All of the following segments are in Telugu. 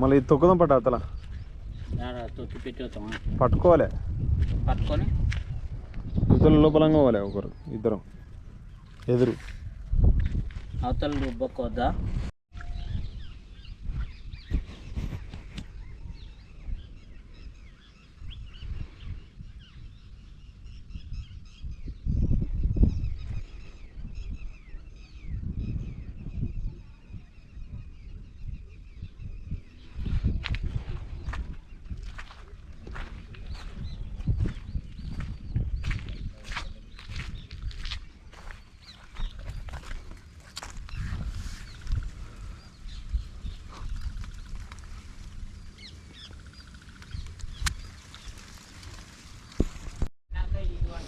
మళ్ళీ ఇది తొక్కుదాం పట్ట అతల తొక్కి పట్టుకోవాలి. పట్టుకొని? ఇతల లోపలంగా పోవాలి ఒకరు ఇద్దరం. ఎదురు. అవతల రుబ్బకొద్దా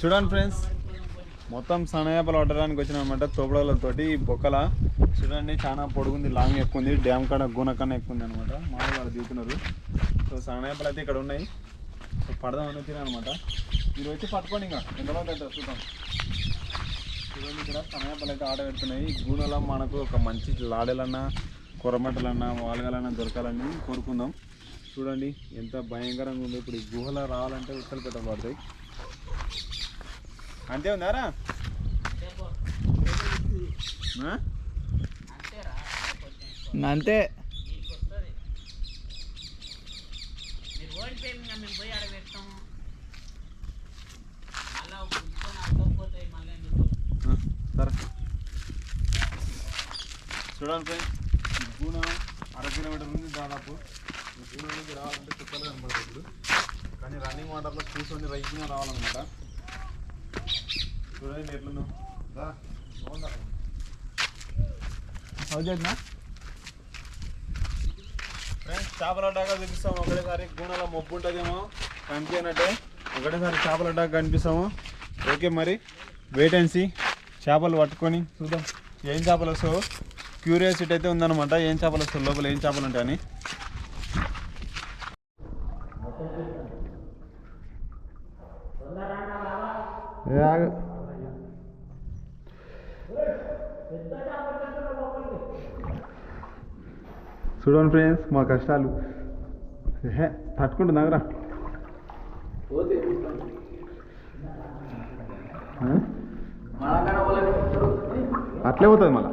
చూడండి ఫ్రెండ్స్ మొత్తం సనయాపలు పట్టడానికి వచ్చిన అనమాట తోపడలతోటి బొక్కల. చూడండి చాలా పొడుగుంది లాంగ్ ఎక్కువ ఉంది డ్యామ్ కాడ గుణ కన్నా ఎక్కువ ఉంది అనమాట మామూలు వాళ్ళు దిగుతున్నారు. సో సనయాపలు అయితే ఇక్కడ ఉన్నాయి. సో పడదామని వచ్చిన అనమాట మీరు వచ్చి పట్టుకోండి ఇంకా. ఎంతలో అవుతుందో చూద్దాం. చూడండి ఇక్కడ సనయాపలు అయితే ఆట పెడుతున్నాయి ఈ మనకు ఒక మంచి లాడెలన్నా కొరమటలన్నా వాలగలన్నా దొరకాలని కోరుకుందాం. చూడండి ఎంత భయంకరంగా ఉందో. ఇప్పుడు ఈ గుహలో రావాలంటే ఉత్తలు పెట్టబడతాయి అంతే ఉందారా ఆ? అంతే మీరు ఓడిపోయి ఇంకా మేము పోయి ఆడ పెడతాం మళ్ళా ఉంచుకొని అర్థమైపోతాయి మళ్ళీ ఎందుకు? ఆ, సరే. చూడండి ఫ్రెండ్స్ గూన అర కిలోమీటర్ ఉంది దాదాపు. గూన నుంచి రావాలంటే చుక్కలు ఇప్పుడు. కానీ రన్నింగ్ వాటర్లో కూర్చొని రైతుగా రావాలన్నమాట. చూడండి ఫ్రెండ్స్ చేపల అడ్డాగా చూపిస్తాము ఒకటేసారి గూనెలో మబ్బు ఉంటుందేమో కనిపించినట్టే ఒకటేసారి చేపల అడ్డాగా కనిపిస్తాము ఓకే మరి వెయిట్ అండ్ సీ చేపలు పట్టుకొని చూద్దాం ఏం చేపలు వస్తావు క్యూరియాసిటీ అయితే ఉందన్నమాట. ఏం చేపలు వస్తావు లోపల ఏం చేపలు ఉంటాయని ఏ చూడండి ఫ్రెండ్స్ మా కష్టాలు. హే తట్టుకుంటుంది అట్లే పోతుంది మళ్ళా.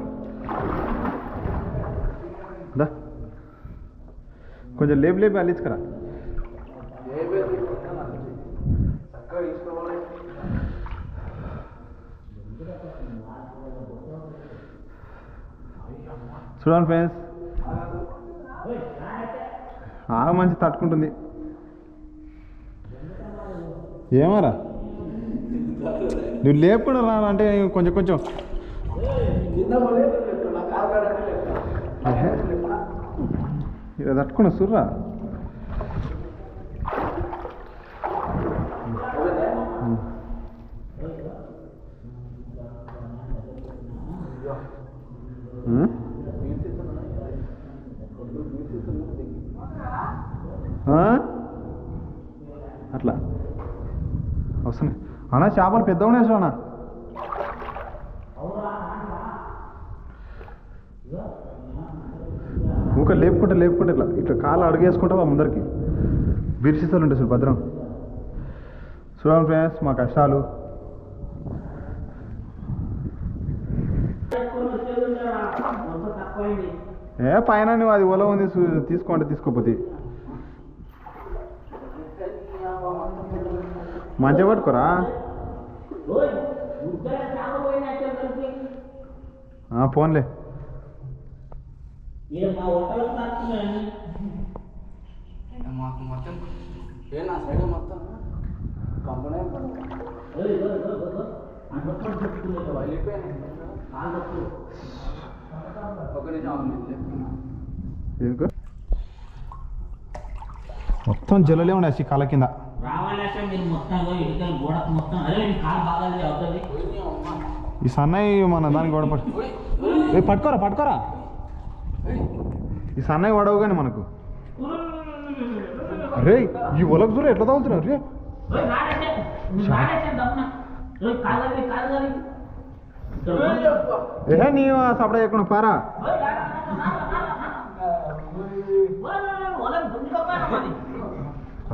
కొంచెం లేపు లేపు అల్లించుకరా. చూడండి ఫ్రెండ్స్. ఆగ మంచి తట్టుకుంటుంది. ఏమారా? నువ్వు లేపుకుండా రా అంటే కొంచెం కొంచెం. ఇది ఇలా తట్టుకున్నా సుర్రా. Hmm? ఆ? అట్లా వస్తున్నాయి అన్నా చేపలు పెద్ద అన్న అన్నా. ఊక లేపుకుంటే లేపుకుంటే ఇట్లా ఇట్లా కాలు అడుగేసుకుంటావా ముందరికి. బిర్సితలు ఉంటాయి సార్ భద్రం. చూడండి ఫ్రెండ్స్ మా కష్టాలు. ఏ పైన నువ్వు అది ఒల ఉంది తీసుకోండి తీసుకోపోతే. మంచిగా పట్టుకోరా? వస్తున్నాయని మాకు మొత్తం ఏ నా సైడ్ మొత్తం? మొత్తం జల్లలే ఉన్నాయి కాళ్ళ కింద. రావాలంటే మీరు మొత్తం ఇటుకలు గోడకు మొత్తం. అదే నీ కాలు బాగాలి అవుతుంది. ఈ సన్నయ్య మన దానికి గొడవ పట్టు ఏ పట్టుకోరా పట్టుకోరా. ఈ సన్నయ్య గొడవ కానీ మనకు. అరే ఈ ఒలకు చూడ ఎట్లా తగులుతున్నారు రే. ఏహే నీ సపడ చేయకుండా పారా.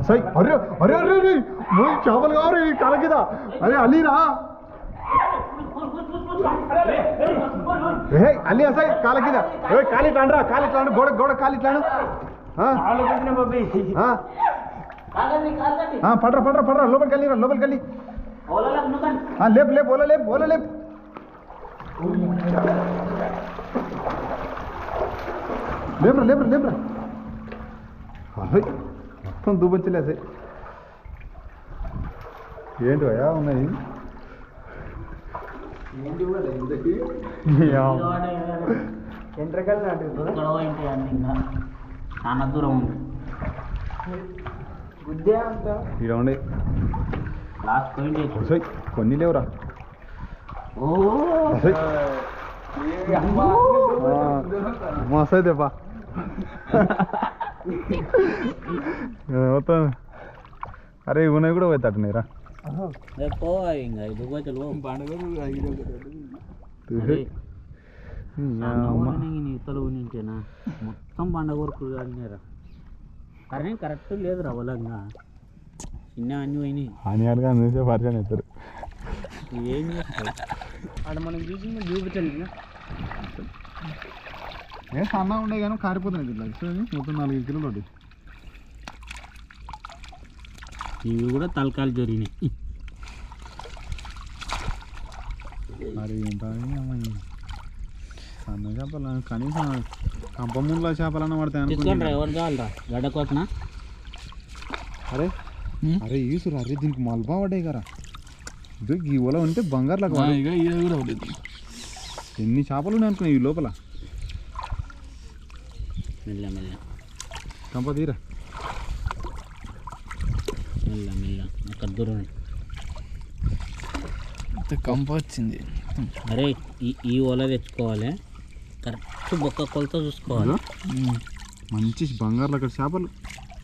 సై అరే అరే అరే అరే ఓయ్ చేపలు కావాలి కల కింద అరే అలీరా ఏ అల్లి అసై కాల కింద ఏ కాలి తాండ్రా కాలి తాండు గోడ గోడ కాలి తాండు కాదండి కాదండి పడ్రా పడ్రా పడ్రా లోపలికి వెళ్ళిరా లోపలికి వెళ్ళి ఓలలో నువ్వు ఆ, లేపు లేపు ఓల లేపు ఓల లేపు లేపురా లేపురా లేపురా అహయ్, మొత్తం దూపొచ్చలేసే ఏంటి అయ్యా ఉన్నాయి యా. ఇక్కడ పోయింటే అన్ని ఇంకా చాలా దూరం ఉంది ఉండే లాస్ట్ పోయింటే కొన్ని లేవురా. మస్తు అయితే బా మొత్తం. అరే ఇవి ఉన్నాయి కూడా పోతాడున్నాయిరా రేపు ఇంకా ఇది పోతే ఇతలు నుంచేనా మొత్తం పండగ వరకు కాడినారా కానీ కరెక్ట్ లేదు రా పొలంగా చిన్న అన్ని పోయినాయి. అని అడగా చూసే పరిచయం అవుతారు. ఏం చేస్తావు? ఆడ మనం చూసి చూపించండి ఏ సన్న ఉండే కానీ కారిపోతున్నాయి ఇట్లా చూడండి మొత్తం నాలుగు కిలోలు ఒకటి ఇవి కూడా తలకాలు జరిగినాయి. మరి ఏంటని సన్న చేపలు కనీసం కంపముల చేపలన్న పడతాయి తీసుకోండి అనుకుంటా ఎవరు కావాలరా? గడ్డ కోసనా అరే అరే ఈసురు అరే దీనికి మల్బా పడ్డాయి కదా. ఇది ఈ ఉంటే బంగారులకు పడే. ఎన్ని చేపలు ఉన్నాయి అనుకున్నాయి ఈ లోపల? మెల్ల మెల్ల. కంప తీరా. మెల్ల మెల్ల. అక్కడ దూరం. కంప వచ్చింది. అరే ఈ ఈ ఓల తెచ్చుకోవాలి. కరెక్ట్ బొక్క కొలత చూసుకోవాలి. మంచి బంగారులు అక్కడ చేపలు.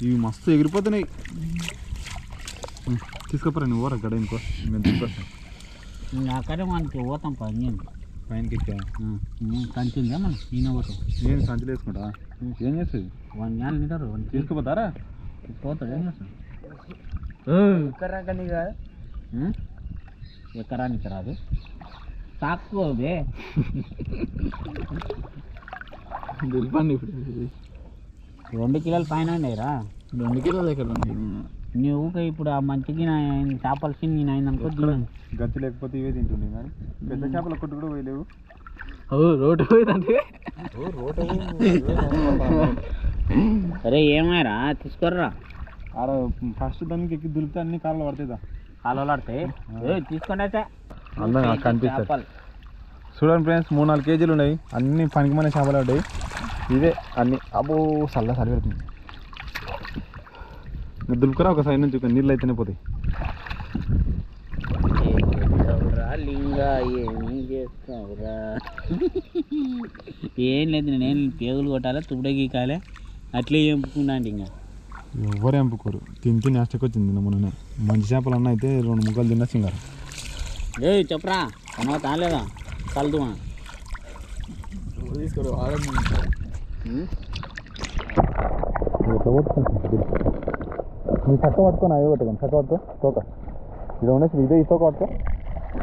ఇవి మస్తు ఎగిరిపోతున్నాయి. తీసుకుపోరా నువ్వు ఊరా గడ ఇంకో నేను తీసుకొస్తాను ఇంకా అక్కడే మనకి పోతాం పని పైనకి ఎక్కా కంచిందా మనం? ఈయన పోతాం నేను సంచులు వేసుకుంటా. ఏం చేస్తుంది వన్ యాన్ మీటర్ వన్ తీసుకుపోతారా? పోతాడు ఏం చేస్తాడు? ఉం? ఎకరానికి రాదు. తాక్కువే దిల్పండి. ఇప్పుడు రెండు కిలోల పైన ఉన్నాయిరా. రెండు కిలోలు ఎక్కడ ఉంది నువ్వు ఇప్పుడు ఆ మంచికి నా చేపలు నేను అనుకో తినను. గచ్చి లేకపోతే ఇవే తింటుండే కానీ పెద్ద చేపలు ఒక్కటి కూడా పోయలేవు. ఓ రోడ్డు పోయిందంటే? అరే ఏమాయరా తీసుకోర్రా. ఆడ ఫస్ట్ దానికి ఎక్కి దులిపితే అన్ని కాళ్ళు పడతాయిదా కాలువలాడితే ఏ తీసుకోండి అయితే. అందంగా కనిపిస్తాయి. చేపలు. చూడండి ఫ్రెండ్స్ మూడు నాలుగు కేజీలు ఉన్నాయి. అన్ని పనికిమైన చేపలు ఉంటాయి ఇవే అన్ని. అబ్బో చల్ల చలి పెడుతుంది నువ్వు దులుపుకురా ఒక సైడ్ నుంచి ఒక నీళ్ళు అయితేనే పోతాయి. ఏం లేదు నేనేం పేగులు కొట్టాలి తుబ్బడే గీకాలి. అట్లే ఎంపుకున్నాండి ఇంకా. ఎవరు ఎంపుకోరు. తింటే నెక్స్ట్కి వచ్చింది నిన్న మొన్ననే. మంచి చేపలు అన్న అయితే రెండు ముక్కలు తిన్నా సింగారు. ఏ చెప్పరా. కొనవ తాలేదా కలుదుమా తీసుకోడు ఆడండి నీ చక్క పట్టుకొని అవే పట్టుకోండి చక్క పట్టుకో తోక. ఇది ఉండేసి ఇదే ఈ తోక పట్టుకో.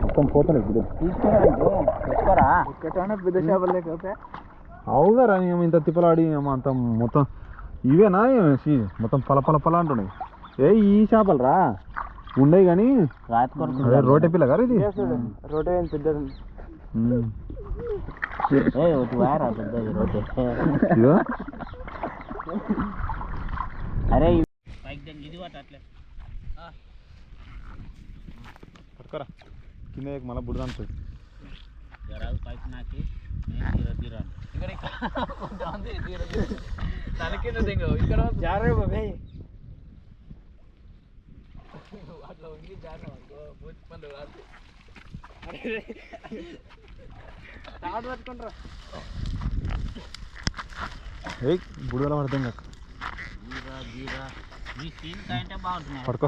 మొత్తం పోతున్నాయి ఎక్కడైనా పెద్ద చేపలు లేకపోతే అవుగారా మేము ఇంత తిప్పలాడి అంత మొత్తం ఇవేనా మొత్తం పల పల పల అంటున్నాయి. ఏ ఈ చేపలు రా ఉండేవి కానీ రోటే పిల్ల గారు ఇది? ఏం పెద్దది? ఉమ్. ఏ ఒకటి వారా పెద్దది రోడ్డు ఇదో అరే పైకి దానికి ఇది పట్టు అట్లే పట్టుకోరా కింద మళ్ళీ బుడద అంటుంది జరాదు పైకి నాకి నేను తీరా తీరాను తన కింద దిగు ఇక్కడ జారే బాబే అట్లా ఉంది జారే బూచి పండు రాదు తాడు పట్టుకుంటారా ఏ బుడదల పడతాం కాక జీరా జీరా పడుకో.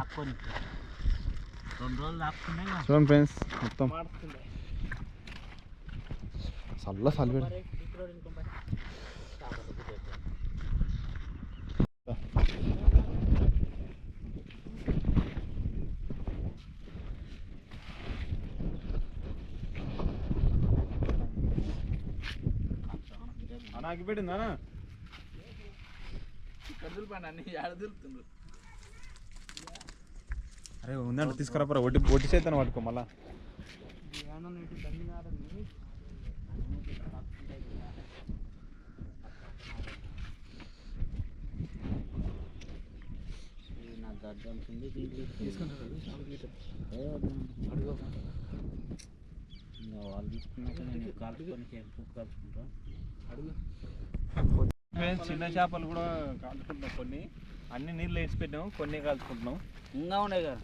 చూడండి ఫ్రెండ్స్ మొత్తం. చల్ల చల్లి నాకు పెట్టిందా ఇక్కడ దులిపాను అన్ని ఆడ దులుపుతుండ్రు అరే ఉందండి తీసుకురాపరా ఒట్టి ఒట్టి చేతను పట్టుకో మళ్ళా. వాళ్ళు తీసుకున్నాక నేను కాల్చుకొని కాల్చుకుంటా ఫ్రెండ్స్ చిన్న చేపలు కూడా కాల్చుకుంటున్నాం కొన్ని. అన్ని నీళ్ళు వేసి పెట్టాం కొన్ని కాల్చుకుంటున్నాం. ఇంకా ఉన్నాయి కదా.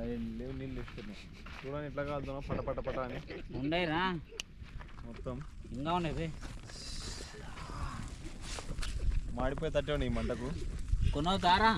అవి లేవు నీళ్ళు వేసి పెట్టాం చూడండి ఇట్లా కాలుతున్నాం పట పట పట అని. ఉండయిరా మొత్తం. ఇంకా ఉన్నాయి మాడిపోయి తట్టే ఈ మంటకు. కొనవుతారా